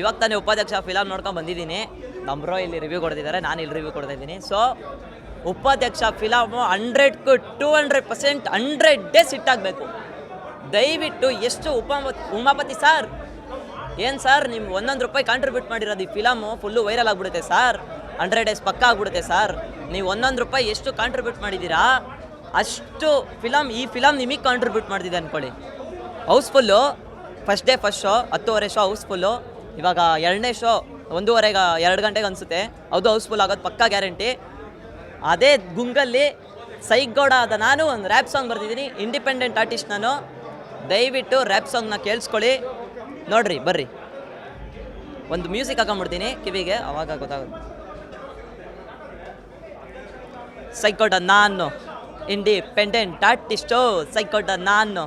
ಇವಾಗ ತಾನೇ ಉಪಾಧ್ಯಕ್ಷ ಫಿಲಮ್ ನೋಡ್ಕೊಂಡು ಬಂದಿದ್ದೀನಿ. ನಮ್ಮ ಬ್ರೋ ಇಲ್ಲಿ ರಿವ್ಯೂ ಕೊಡ್ತಿದ್ದಾರೆ, ನಾನು ಇಲ್ಲಿ ರಿವ್ಯೂ ಕೊಡ್ತಾ ಇದ್ದೀನಿ. So Upadhyaksha film ಹಂಡ್ರೆಡ್ಗೂ two hundred percent hundred days ಹಿಟ್ಟಾಗಬೇಕು ದಯವಿಟ್ಟು ಎಷ್ಟು ಉಪ ಉಮಾಪತಿ ಸರ್ ಏನು ಸರ್ ನಿಮ್ಮ ಒಂದೊಂದು ರೂಪಾಯಿ ಕಾಂಟ್ರಿಬ್ಯೂಟ್ ಮಾಡಿರೋದು ಈ ಫಿಲಮು ಫುಲ್ಲು ವೈರಲ್ ಆಗಿಬಿಡುತ್ತೆ ಸರ್ ಹಂಡ್ರೆಡ್ ಡೇಸ್ ಪಕ್ಕ ಆಗ್ಬಿಡುತ್ತೆ ಸರ್ ನೀವು ಒಂದೊಂದು ರೂಪಾಯಿ ಎಷ್ಟು ಕಾಂಟ್ರಿಬ್ಯೂಟ್ ಮಾಡಿದ್ದೀರಾ, ಅಷ್ಟು ಫಿಲಮ್ ಈ ಫಿಲಮ್ ನಿಮಗೆ ಕಾಂಟ್ರಿಬ್ಯೂಟ್ ಮಾಡಿದೆ ಅಂದ್ಕೊಳ್ಳಿ housefull first day first show ಹತ್ತುವರೆ ಶೋ ಹೌಸ್ಫುಲ್ಲು ಇವಾಗ ಎರಡನೇ ಶೋ ಒಂದೂವರೆಗೆ ಎರಡು ಗಂಟೆಗೆ ಅನಿಸುತ್ತೆ. ಅದು ಹೌಸ್ಫುಲ್ ಆಗೋದು ಪಕ್ಕಾ ಗ್ಯಾರಂಟಿ ಅದೇ ಗುಂಗಲ್ಲಿ ಸೈಗೌಡ ಆದ ನಾನು ಒಂದು ರ್ಯಾಪ್ ಸಾಂಗ್ ಬರ್ತಿದ್ದೀನಿ ಇಂಡಿಪೆಂಡೆಂಟ್ ಆರ್ಟಿಸ್ಟ್ ನಾನು. ದಯವಿಟ್ಟು ರ್ಯಾಪ್ ಸಾಂಗ್ನ ಕೇಳಿಸ್ಕೊಳ್ಳಿ. ನೋಡ್ರಿ, ಬರ್ರಿ. ಒಂದು ಮ್ಯೂಸಿಕ್ ಹಾಕೊಂಡ್ಬಿಡ್ತೀನಿ ಕಿವಿಗೆ. ಅವಾಗ ಗೊತ್ತಾಗುತ್ತೆ ಸೈಕೋಟ ನಾನು. ಇಂಡಿಪೆಂಡೆಂಟ್ ಆರ್ಟಿಸ್ಟು ಸೈಕೋಟ ನಾನು.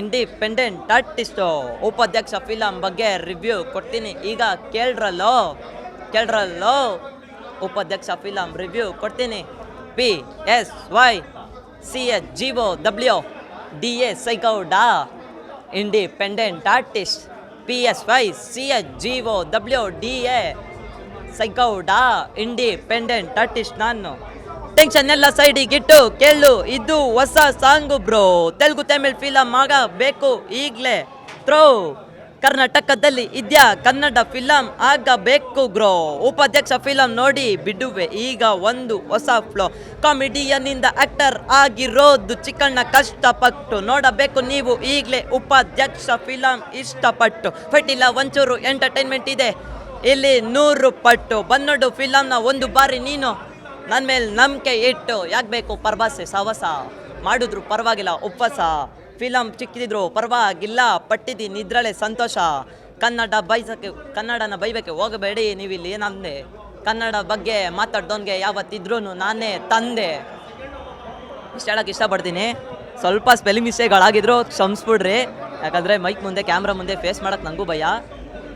ಇಂಡಿಪೆಂಡೆಂಟ್ ಆರ್ಟಿಸ್ಟು ಉಪಾಧ್ಯಕ್ಷ ಫಿಲಂ ಬಗ್ಗೆ ರಿವ್ಯೂ ಕೊಡ್ತೀನಿ. ಈಗ ಕೇಳ್ರಲ್ಲೋ? ಕೇಳ್ರಲ್ಲೋ? ಉಪಾಧ್ಯಕ್ಷ ಫಿಲಂ ರಿವ್ಯೂ ಕೊಡ್ತೀನಿ. P S Y C H G O W D A Psychgowda independent artist P S Y C H G O W D A Psychgowda independent artist ನಾನು. Tension ಎಲ್ಲ ಸೈಡಿಗಿಟ್ಟು, ಕೇಳು, ಇದು ಹೊಸ song bro. Telugu, Tamil film ಆಗಬೇಕು ಈಗಲೇ. Throw ಕರ್ನಾಟಕದಲ್ಲಿ ಇದ್ಯಾ? ಕನ್ನಡ ಫಿಲಂ ಆಗಬೇಕು ಗ್ರೋ ಉಪಾಧ್ಯಕ್ಷ ಫಿಲಂ ನೋಡಿ, ಬಿಡುವೆ, ಈಗ ಒಂದು ಹೊಸ ಫ್ಲೋ ಕಾಮಿಡಿಯನ್ನಿಂದ ಆಕ್ಟರ್ ಆಗಿರೋದು ಚಿಕ್ಕಣ್ಣ ಕಷ್ಟಪಟ್ಟು. ನೋಡಬೇಕು ನೀವು ಈಗಲೇ ಉಪಾಧ್ಯಕ್ಷ ಫಿಲಂ ಇಷ್ಟಪಟ್ಟು. ಫಟಿಲ ಒಂಚೂರು ಎಂಟರ್ಟೈನ್ಮೆಂಟ್ ಇದೆ. ಇಲ್ಲಿ ನೂರು ಪಟ್ಟು. ಬನ್ನಡು ಫಿಲಮ್ನ ಒಂದು ಬಾರಿ ನೀನು ನನ್ನ ಮೇಲೆ ನಂಬಿಕೆ ಇಟ್ಟು ಯಾಕೆ ಬೇಕು ಪರ್ವಾಸೆ ಸವಸ? ಮಾಡಿದ್ರು ಪರವಾಗಿಲ್ಲ, ಉಪವಾಸ. ಫಿಲಮ್ ಚಿಕ್ಕಿದ್ರು ಪರವಾಗಿಲ್ಲ, ಪಟ್ಟಿದ್ದಿ ನಿದ್ರಳೆ ಸಂತೋಷ. ಕನ್ನಡ ಬೈಸಕ್ಕೆ, ಕನ್ನಡನ ಬೈಬೇಕೆ, ಹೋಗಬೇಡಿ ನೀವಿಲ್ಲಿ ಏನಂದೆ ಕನ್ನಡ ಬಗ್ಗೆ ಮಾತಾಡ್ದೋನ್ಗೆ ಯಾವತ್ತಿದ್ರೂ ನಾನೇ ತಂದೆ. ಇಷ್ಟು ಹೇಳಕ್ಕೆ ಇಷ್ಟಪಡ್ತೀನಿ. ಸ್ವಲ್ಪ ಸ್ಪೆಲ್ಲಿಂಗ್ ಮಿಸ್ಟೇಕ್ಗಳಾಗಿದ್ರು ಕ್ಷಮಿಸ್ಬಿಡ್ರಿ. ಯಾಕಂದರೆ ಮೈಕ್ ಮುಂದೆ ಕ್ಯಾಮ್ರಾ ಮುಂದೆ ಫೇಸ್ ಮಾಡೋಕ್ಕೆ ನನಗೂ ಭಯ.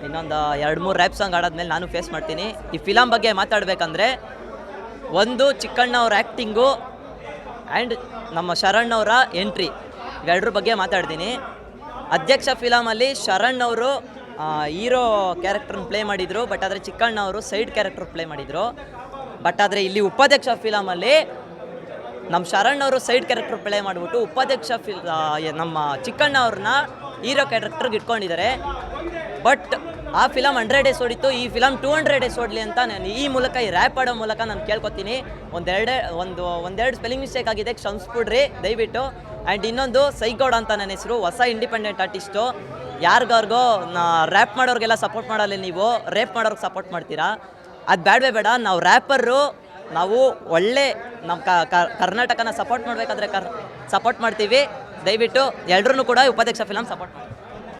ಇನ್ನೊಂದು ಎರಡು ಮೂರು ರ್ಯಾಪ್ ಸಾಂಗ್ ಆಡಾದ್ಮೇಲೆ ನಾನು ಫೇಸ್ ಮಾಡ್ತೀನಿ. ಈ ಫಿಲಮ್ ಬಗ್ಗೆ ಮಾತಾಡಬೇಕಂದ್ರೆ ಒಂದು ಚಿಕ್ಕಣ್ಣ ಅವ್ರ ಆ್ಯಕ್ಟಿಂಗು ಆ್ಯಂಡ್ ನಮ್ಮ ಶರಣ್ ಅವರ ಎಂಟ್ರಿ ಇವೆರಡ್ರ ಬಗ್ಗೆ ಮಾತಾಡ್ತೀನಿ. ಅಧ್ಯಕ್ಷ ಫಿಲಮಲ್ಲಿ ಶರಣ್ ಅವರು ಹೀರೋ ಕ್ಯಾರೆಕ್ಟರ್ನ ಪ್ಲೇ ಮಾಡಿದರು ಬಟ್ ಆದರೆ ಚಿಕ್ಕಣ್ಣ ಅವರು ಸೈಡ್ ಕ್ಯಾರೆಕ್ಟರ್ ಪ್ಲೇ ಮಾಡಿದರು. ಬಟ್ ಆದರೆ ಇಲ್ಲಿ ಉಪಾಧ್ಯಕ್ಷ ಫಿಲಮಲ್ಲಿ ನಮ್ಮ ಶರಣ್ ಅವರು ಸೈಡ್ ಕ್ಯಾರೆಕ್ಟರ್ ಪ್ಲೇ ಮಾಡಿಬಿಟ್ಟು ಉಪಾಧ್ಯಕ್ಷ ಫಿಲ್ ನಮ್ಮ ಚಿಕ್ಕಣ್ಣ ಅವ್ರನ್ನ ಹೀರೋ ಕ್ಯಾರೆಕ್ಟರ್ಗೆ ಇಟ್ಕೊಂಡಿದ್ದಾರೆ. ಬಟ್ ಆ ಫಿಲಮ್ ಹಂಡ್ರೆಡ್ ಡೇಸ್ ಓಡಿತ್ತು, ಈ ಫಿಲಮ್ ಟೂ ಹಂಡ್ರೆಡ್ ಡೇಸ್ ಓಡಲಿ ಅಂತ ನಾನು ಈ ಮೂಲಕ, ಈ ರ್ಯಾಪ್ ಆಡೋ ಮೂಲಕ ನಾನು ಕೇಳ್ಕೊತೀನಿ. ಒಂದೆರಡೇ, ಒಂದು, ಒಂದೆರಡು ಸ್ಪೆಲ್ಲಿಂಗ್ ಮಿಸ್ಟೇಕ್ ಆಗಿದೆ, ಕ್ಷಮಿಸ್ಬಿಡ್ರಿ, ದಯವಿಟ್ಟು. ಆ್ಯಂಡ್ ಇನ್ನೊಂದು, ಸೈಗೌಡ ಅಂತ ನನ್ನ ಹೆಸರು, ಹೊಸ ಇಂಡಿಪೆಂಡೆಂಟ್ ಆರ್ಟಿಸ್ಟು ಯಾರಿಗಾರ್ಗೋ ನಾ ರ್ಯಾಪ್ ಮಾಡೋರಿಗೆಲ್ಲ ಸಪೋರ್ಟ್ ಮಾಡಲ್ಲ ನೀವು ರೇಪ್ ಮಾಡೋರ್ಗೆ ಸಪೋರ್ಟ್ ಮಾಡ್ತೀರಾ? ಅದು ಬೇಡವೇ ಬೇಡ, ನಾವು ರ್ಯಾಪರು ನಾವು ಒಳ್ಳೆ ನಮ್ಮ ಕರ್ನಾಟಕನ ಸಪೋರ್ಟ್ ಮಾಡಬೇಕಾದ್ರೆ ಕರ್ ಸಪೋರ್ಟ್ ಮಾಡ್ತೀವಿ. ದಯವಿಟ್ಟು ಎಲ್ಲರೂ ಕೂಡ ಉಪಾಧ್ಯಕ್ಷ ಫಿಲಮ್ ಸಪೋರ್ಟ್